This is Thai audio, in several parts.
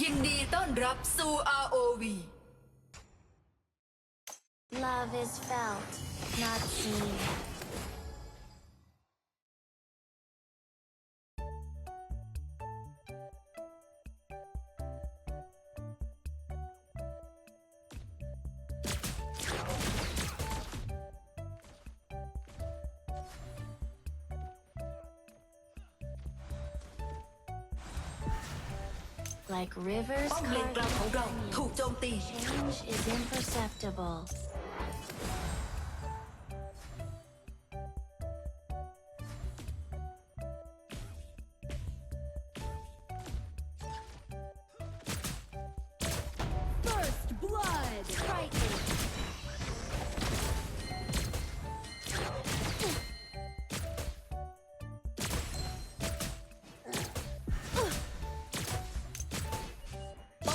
ยินดีต้อนรับสู่ ROV Love is felt, not seen. Like rivers ป้อมเลน carved กลางของเรา in ถูกโจมตี Change is imperceptible.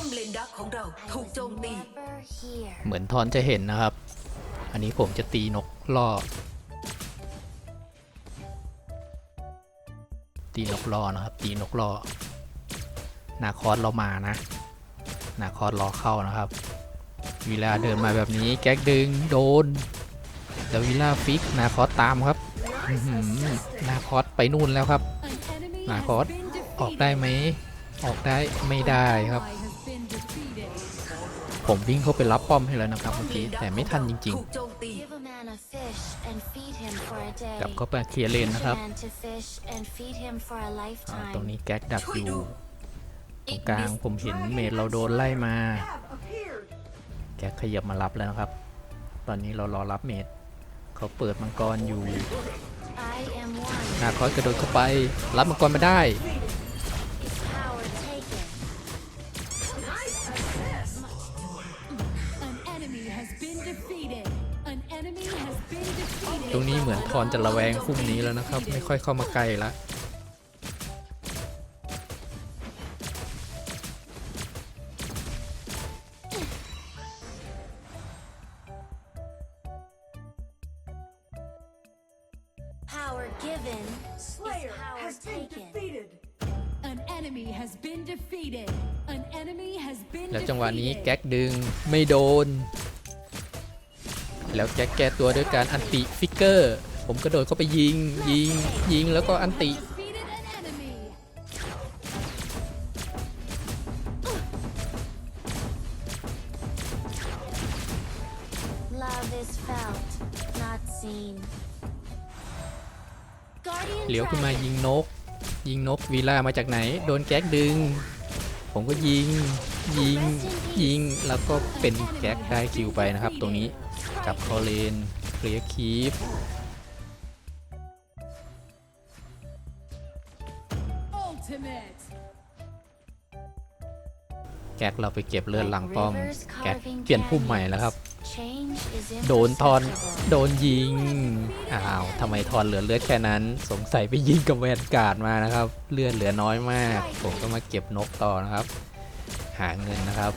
มเลนดักของเรา I ถูก was โจมตี never here. เหมือนทอนจะเห็นนะครับ อันนี้ผมจะตีนกล่อ ตีนกล่อนะครับ ตีนกล่อ นาคอสเรามานะ นาคอสรอเข้านะครับวิลาเดินมาแบบนี้แก๊กดึงโดนแล้ววิลาฟิกนาคอสตามครับอื้อหือนาคอสไปนู่นแล้วครับ An enemy Nah, has Khot. been defeated. ออกได้ไหม ออกได้ไม่ได้ครับ ผมวิ่งเข้าไปรับป้อมให้แล้วนะครับเมื่อกี้แต่ไม่ทันจริงถูกโจมตี Give a man a fish and feed him for a day. ๆกลับเข้าไปเคลียร์เลน Teach นะครับ a man to fish and feed him for a อ่า lifetime. ตรงนี้แก๊กดักอยู่ตรงกลางผมเห็นเมดเราโดนไล่มา แก๊กขยับมารับแล้วนะครับ ตอนนี้เรารอรับเมดเขาเปิดมังกรอยู่ I am one. นาคอสกระโดดเข้าไป รับมังกรมาได้ รงนี้เหมือนทอนจะระแวงพุ่มนี้แล้วนะครับ ไม่ค่อยเข้ามาใกล้ละ Power given is power taken. An enemy has been defeated. An enemy has been แล้วจังหวะนี้ defeated. แก๊กดึงไม่โดน แล้วแก๊กแก้ตัวด้วยการอันติฟิกเกอร์ ผมกระโดดเข้าไปยิงยิงยิงแล้วก็อันติ Defeated an enemy. Love is felt, not seen. Guardian เลี้ยวขึ้นมา dragon. ยิงนก ยิงนกวีล่ามาจากไหน โดนแก๊กดึง ผมก็ยิงยิงยิงแล้วก็เป็นแก๊กได้คิวไปนะครับตรงนี้ กลับคอเลนเคลียร์คีฟ Ultimate. แก๊กเราไปเก็บเลือดหลังป้อม Rivers แก๊ก carving เปลี่ยนพุ่มใหม่แล้วครับ Change is โดนทอน imperceptible. โดนยิง อ้าวทำไมทอนเหลือเลือดแค่นั้น สงสัยไปยิงกับแวนการ์ดมานะครับ เลือดเหลือน้อยมาก ผมก็มาเก็บนกต่อนะครับ หาเงินนะครับ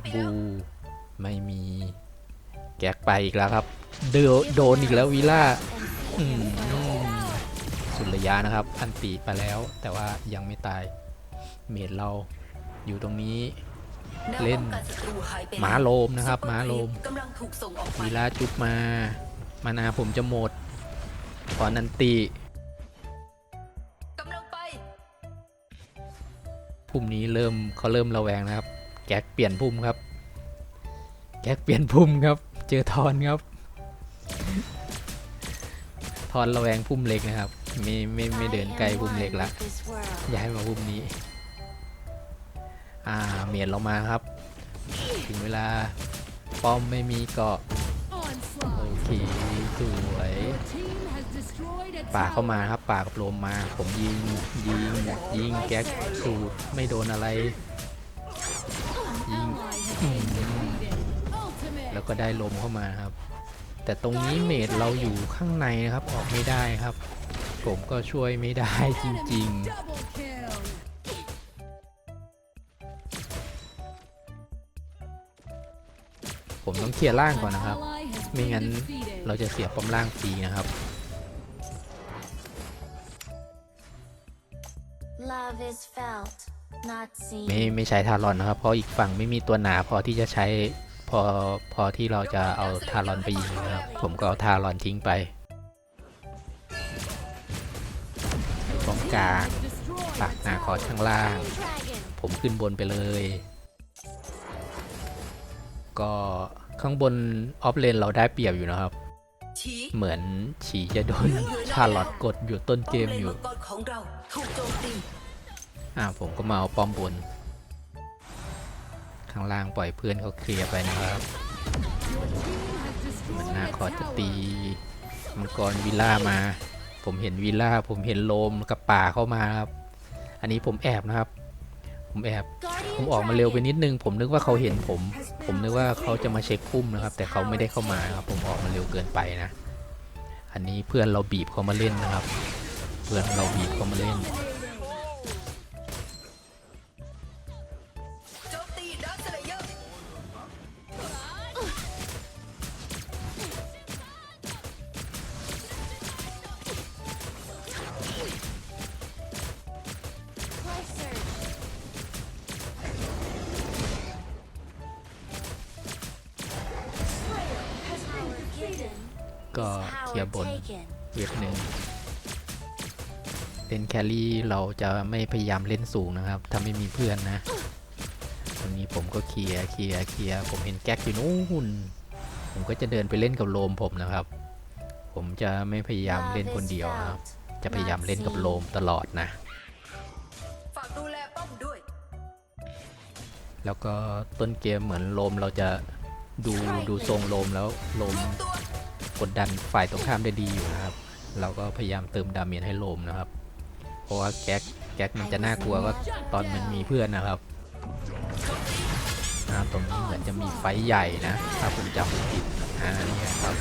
คไปบูแล้วไม่มีแก๊กไปอีกแล้วครับ เดนโดนอีกแล้ววิล่า And feed อื him ม for a สุดระยะนะครับ อันตีไปแล้ว แต่ว่ายังไม่ตาย เมดเราอยู่ตรงนี้แวเล่นป้องกันศัตรูหายไปแล้วม้าโลมนะครับม้าโลมกำลังถูกส่งออกไปวีล่าจุบมา มานาผมจะหมดขอนันตีกำลังไปพุ่มนี้เริ่มเขาเริ่มระแวงนะครับ แก๊กเปลี่ยนพุ่มครับ แก๊กเปลี่ยนพุ่มครับ เจอทอนครับ ทอนระแวงพุ่มเล็กนะครับ ไม่ไม่ไม่เดินไกลพุ่มเล็กละย้ายมาพุ่มนี้ อ่าเมียนเรามาครับ ถึงเวลาป้อมไม่มีเกาะโอเคสวยป่าเข้ามาครับป่ากับโลมมา ผมยิงยิงยิงแก๊กสูดไม่โดนอะไร ก็ได้ลมเข้ามาครับ แต่ตรงนี้เมดเราอยู่ข้างในนะครับออกไม่ได้ครับ ผมก็ช่วยไม่ได้จ Enemy ริง double kill. ๆผมต้องเคลียร์ล่างก่อน An นะครับ ally has ไม่ been งั้น defeated. เราจะเสียป้อมล่างฟรีนะครับ Love is felt, not ไม่ seen. ไม่ใช้ทารอนนะครับ เพราะอีกฝั่งไม่มีตัวหนาพอที่จะใช้ พอพอที่เราจะเอาทารอนไปยิงนะครับผมก็เอาทารอนทิ้งไปตรงกลาง Destroyed ปักนาคอร์สข้างล่าง Dragon. ผมขึ้นบนไปเลย ก็ข้างบนออฟเลนเราได้เปรียบอยู่นะครับชี้เหมือนฉีจะโดนชาลอตกดอยู่ต้นเกมอยู่ป้อเลนมังกรของเราถูกโจมตีอ่าผมก็มาเอาป้อมบน ข้างล่างปล่อยเพื่อนเขาเคลียร์ไปนะครับ Your team has มัน destroyed นา a คอร์สจะตี tower. มังกรวิลล่ามา ผมเห็นวิลล่าผมเห็นโลมกับป่าเข้ามาครับ อันนี้ผมแอบนะครับ ผมแอบ ผม Guardian ออกมาเร็วไป dragon. นิดนึง ผมนึกว่าเขาเห็นผม ผมนึกว่าเขาจะมาเช็คพุ่มนะครับ แต่เขาไม่ได้เข้ามาครับ ผมออกมาเร็วเกินไปนะ อันนี้เพื่อนเราบีบเขามาเล่นนะครับ เพื่อนเราบีบเขามาเล่น ก็ is เคลีย power ร์บน taken. เว็บหนึ่งเล่นแครี่เราจะไม่พยายามเล่นสูงนะครับ ถ้าไม่มีเพื่อนนะวันนี้ผมก็เคลียร์เคลียร์เคลียร์ผมเห็นแก๊กอยู่นู่นผมก็จะเดินไปเล่นกับโลมผมนะครับ ผมจะไม่พยายามเล่นคนเดียวนะครับ จะพยายามเล่นกับโลมตลอดนะฝากดูแลป้อมด้วยแล้วก็ต้นเกมเหมือนโลมเราจะดูดูทรงโลมแล้วโลมรวมตัว กดดันฝ่ายตรงข้ามได้ดีอยู่นะครับ เราก็พยายามเติมดาเมจให้โลมนะครับ เพราะว่าแก๊กแก๊กมันจะน่ากลัวก็ตอนมันมีเพื่อนนะครับอ่าตรงนี้เหมือนจะมีไฟใหญ่นะ ถ้าผมจำไม่ผิดอ่านี่ครับ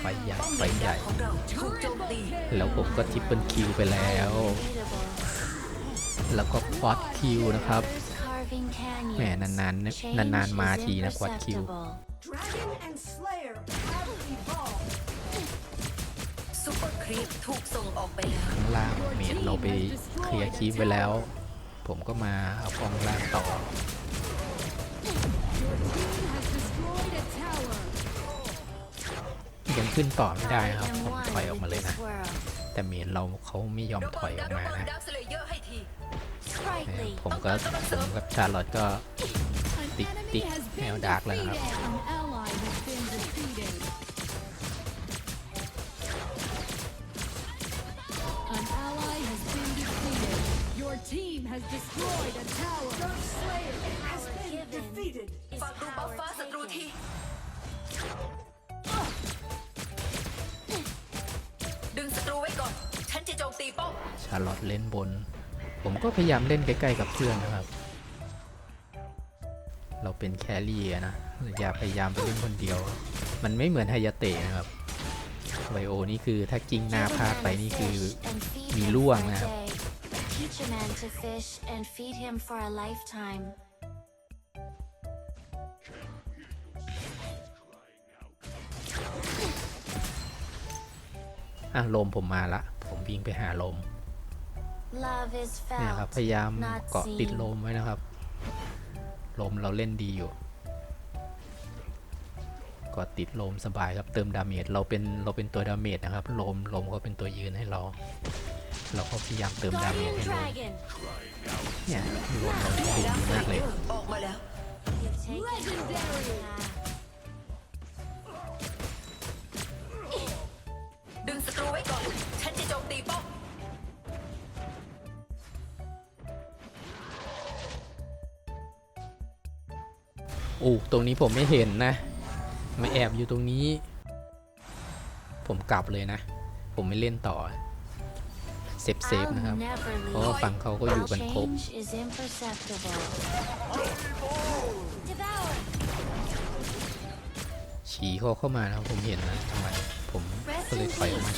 ไฟใหญ่ไฟใหญ่ แล้วผมก็ทิปเปิลคิวไปแล้ว แล้วก็ควอดคิวนะครับ แหม canyons. นาน Change ๆนานๆมา is ทีนะควอดคิว imperceptible. Dragon and Slayer have evolved. ซุปเปอร์ครีปถูกส่งออกไปแล้ว ข้างล่างเมดเราไปเคลียร์คีปไว้แล้ว ผมก็มาเอาป้องล่างต่อ Your team has destroyed a tower. ยังขึ้นต่อไม่ได้ครับ am ผม one ถอยออกมา with เลยนะ this world. แต่เมดเราเขาไม่ยอมถอยออกมานะ ผมก็ผมกับชาร์ลอตก็ An Tick, enemy tick. has Mèo been đạc lên defeated. hả? An ally has been defeated. An ally has been defeated. Your team has destroyed a tower. Slayer has been given. defeated. Is ฝากดูบัฟ power ฟ้าศัตรูที taken. ดึงศัตรูไว้ก่อน ฉันจะโจมตีป้อมชาร์ลอตเล่นบน ผมก็พยายามเล่นใกล้ๆกับเพื่อนนะครับ เราเป็นแครี่อะนะอย่าพยายามไปเล่นคนเดียว มันไม่เหมือนไฮยาเตะนะครับไบโอนี่คือถ้ากิ้งหน้า Give a พลาด man ไป a นี่คือ fish and feed มี him ร่วง for a นะครับ day. Teach a man to fish and feed him for a lifetime. อะลมผมมาละ ผมวิ่งไปหาลม Love is เนี่ยครับ felt. พยายาม not เกาะติด seen. ลมไว้นะครับ ลมเราเล่นดีอยู่เกาะติดลมสบายครับเติมดาเมจเราเป็นเราเป็นตัวดาเมจนะครับลมลมก็เป็นตัวยืนให้เรา เราก็พยายามเติมดาเมจ Guardian ให้ลม dragon. เนี่ยลมเราดีมากเลย อู้ตรงนี้ผมไม่เห็นนะ มาแอบอยู่ตรงนี้ ผมกลับเลยนะ ผมไม่เล่นต่อ เซฟเซฟ I'll นะครับ never เพราะว่า leave. ฝั่งเขาก็อยู่กันครบ Change is imperceptible. Devour. ฉีเขาเข้ามานะครับผมเห็นนะทำไมผมก็เลยถอยออกมา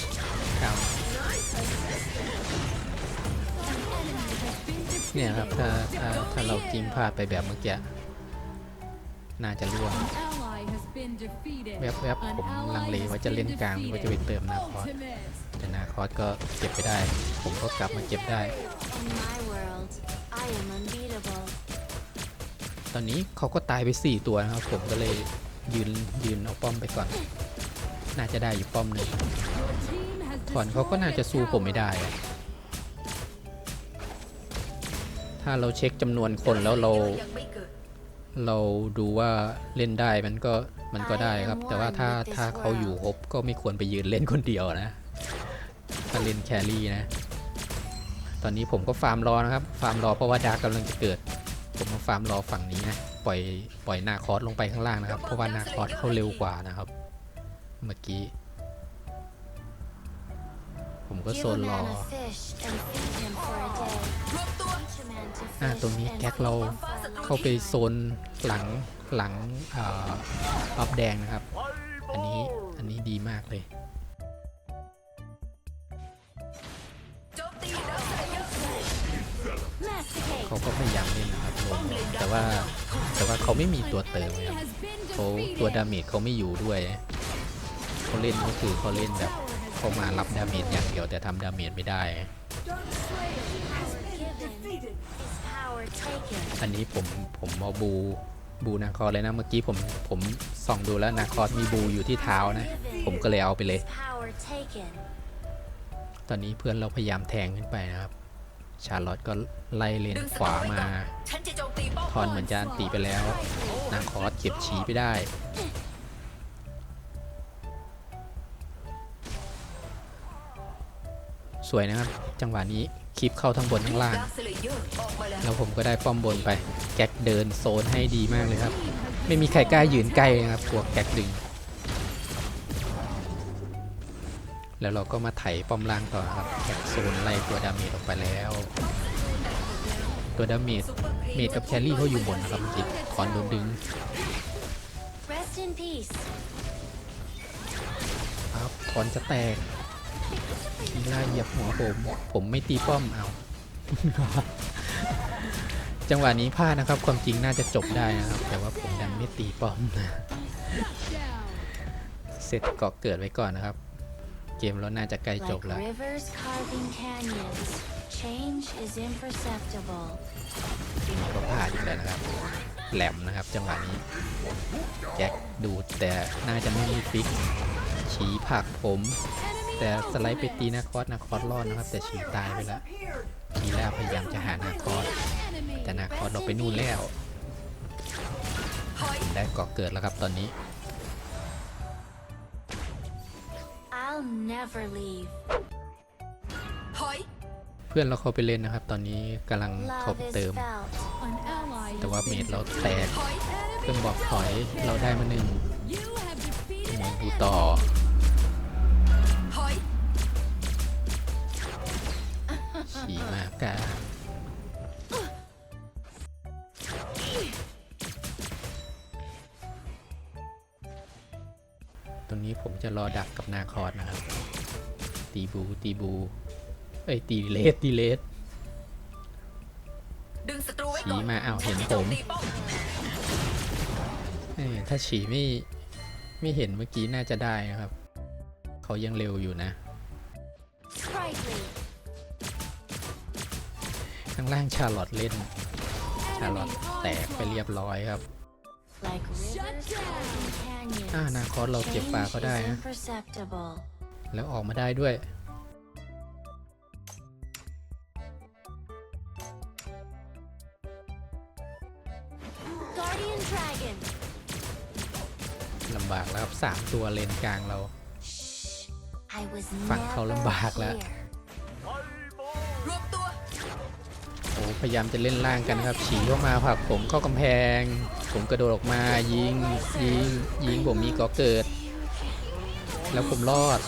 ครับ An enemy has been เนี่ยครับถ้า defeated. ถ้าถ้าเราจิ้มพลาดไปแบบเมื่อกี้ น่าจะร่วง An ally has been defeated. แวบๆ An ผม ally ลังเล has ว่าจะเล่น been กลางหรือว่าจะไป defeated. เติมนาคอส Ultimate. แต่นาคอสก็เก็บไปได้ ผมก็กลับมาเก็บได้ Burial. In my world, I am unbeatable. ตอนนี้เขาก็ตายไป 4 ตัวนะครับ ผมก็เลยยืนยืนเอาป้อมไปก่อน น่าจะได้อยู่ป้อมหนึ่ง Your team has ถอนเขาก็น่า destroyed จะ a สู้ผมไม่ tower. ได้อะถ้าเราเช็คจำนวนคนแล้วเรายังไม่ เกิดเราดูว่าเล่นได้มันก็มันก็ได้ครับ แต่ว่าถ้าถ้าเขาอยู่ครบก็ไม่ควรไปยืนเล่นคนเดียวนะถ้าเล่นแครี่นะ ตอนนี้ผมก็ฟาร์มรอนะครับ ฟาร์มรอเพราะว่าดาร์กกำลังจะเกิด ผมมาฟาร์มรอฝั่งนี้นะ ปล่อยปล่อยนาคอสลงไปข้างล่างนะครับ เพราะว่านาคอสเขาเร็วกว่านะครับ เมื่อกี้ ผมก็ Give โซ a นรอ อ่า fish ตรงนี้ and แก๊ก feed เรา him for a เข้าไป life. โซนหลังหลังอ่าบัฟแดงนะครับ อันนี้อันนี้ดีมากเลยโจมตีดักสเลเยอร์ Masticate. เขาก็พยายามเล่นนะครับลงแต่ว่าแต่ว่าเขาไม่มีตัวเติม Enemy ครับ has been เขาตัว defeated. ดาเมจเขาไม่อยู่ด้วยเขาเล่นก็คือเขาเล่นแบบเขามารับดาเมจอย่างเดียวแต่ทำดาเมจไม่ได้ อันนี้ผมผมเอาบูบูนาคอสเลยนะเมื่อกี้ผมผมส่องดูแล้วนาคอสมีบูอยู่ที่เท้านะ ผมก็เลยเอาไปเลย ตอนนี้เพื่อนเราพยายามแทงขึ้นไปนะครับ ชาร์ลอตก็ไล่เลนขวามาทอนเหมือนจะอันตีไปแล้ว นาคอสเก็บฉีไปได้สวยนะครับ จังหวะนี้คลิปเข้าทั้งบนทั้งล่าง ดักสเลเยอร์ออกมาแล้วแล้วผมก็ได้ป้อมบนไป แก๊กเดินโซนให้ดีมากเลยครับ ไม่มีใครกล้ายืนใกล้เลยนะครับกลัวแก๊กดึง แล้วเราก็มาไถป้อมล่างต่อครับแก๊กโซนไล่ตัวดาเมจออกไปแล้ว ตัวดาเมจซุปเปอร์ครีเมจกับแครี่เขาอยู่บนนะครับเมื่อกี้คอนโดนดึง Rest in peace. ครับคอนจะแตกทีล่าเหยียบหัวผม ผมไม่ตีป้อมเอา จังหวะนี้พลาดนะครับ ความจริงน่าจะจบได้นะครับ แต่ว่าผมดันไม่ตีป้อมนะ Down. เสร็จเกาะเกิดไว้ก่อนนะครับ เกมเราน่าจะใกล้จบ Like แล้ว rivers carving canyons, change is imperceptible. ก็พลาดอีกแล้วนะครับ แหลมนะครับ จังหวะนี้แจ็คดูดแต่น่าจะไม่มีฟิกชี้ผลักผม Enemy แต่สไลด์ไปตีนาคอสนาคอสรอดนะครับ แต่ฉีตายไปแล้ว Appeared. ทีแรกพยายามจะหานาคอส enemy. แต่นาคอสเราไปนู่นแล้วถอยได้เกาะเกิดแล้วครับตอนนี้ I'll never leave. ถอยเพื่อนเราเข้าไปเล่นนะครับ ตอนนี้กำลังเข้า Love ไป is เติม felt. An ally แต่ว่า has เม been ดเราแตกถอยเพื่อนบอกถอยเราได้มาหนึ่ง You have defeated มอง an ดู enemy. ต่อ ขี่มากาตรงนี้ผมจะรอดักกับนาคอสนะครับ ตีบูตีบู เอ้ย ตีเลสตีเลสดึงศัตรูไว้ก่อนฉีมาอ้าวเห็นผมถ้าฉีไม่ไม่เห็นเมื่อกี้น่าจะได้นะครับ เขายังเร็วอยู่นะ ข้างล่างชาร์ลอตเล่น ชาร์ลอต Enemy แตกไปเรียบ onslaught. ร้อยครับ Like rivers carving canyons. อ่านาคอสเราเก็บปลา Change เขาได้ is นะ imperceptible. แล้วออกมาได้ด้วย Guardian Dragon. ลำบากแล้วครับสามตัวเลนกลางเรา Shh. I was ฝั่งเขาลำบากแล้ว never here. รว พยายามจะเล่นล่างกันนะครับ ฉีเข้ามาผลักผมเข้ากำแพง ผมกระโดดออกมายิงยิงยิงผมมีก่อเกิด แล้วผมรอด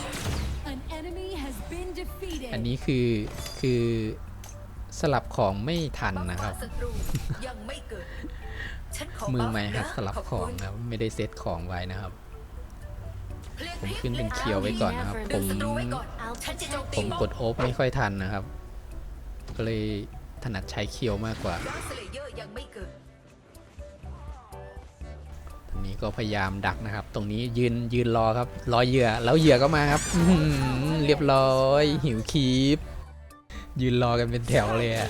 An enemy has been defeated. อันนี้คือคือสลับของไม่ทันป้อมนะครับศัตรูยังไม่เกิดฉันขอมือบัฟใหม่หัดนะสลับขอบของคุณนะครับไม่ได้เซตของไว้นะครับเพลงผมพลิกขึ้นเป็นลยเคียวไว้ก่อนนะครับผดึงมศัตรูไว้ก่อน I'll ฉันจะโจม protect ผตีมป้อมกดโอ๊บไม่ค่อยทันนะครับ ก็เลย ถนัดใช้เคียวมากกว่าดักสเลเยอร์ยังไม่เกิดตรงนี้ก็พยายามดักนะครับ ตรงนี้ยืนยืนรอครับ รอเหยื่อแล้วเหยื่อก็มาครับอื้อหือเรียบร้อยหิวคีปยืนรอกันเป็นแถวเลยอะ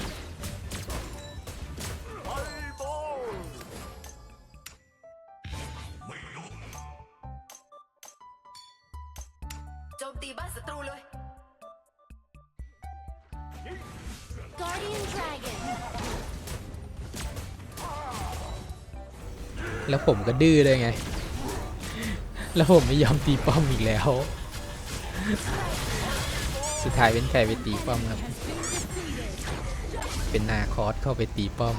ผมก็ดื้อเลยไง แล้วผมไม่ยอมตีป้อมอีกแล้ว สุดท้ายเป็นใครไปตีป้อมครับ เป็นนาคอสเข้าไปตีป้อม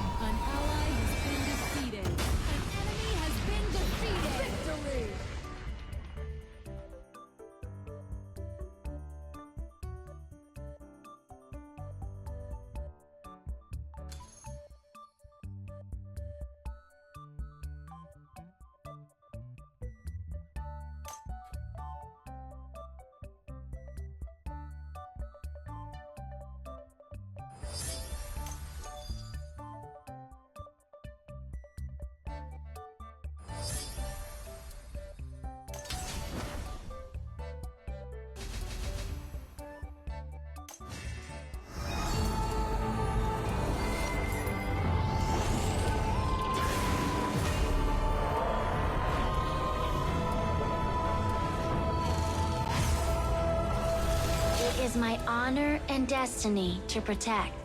is my honor and destiny to protect.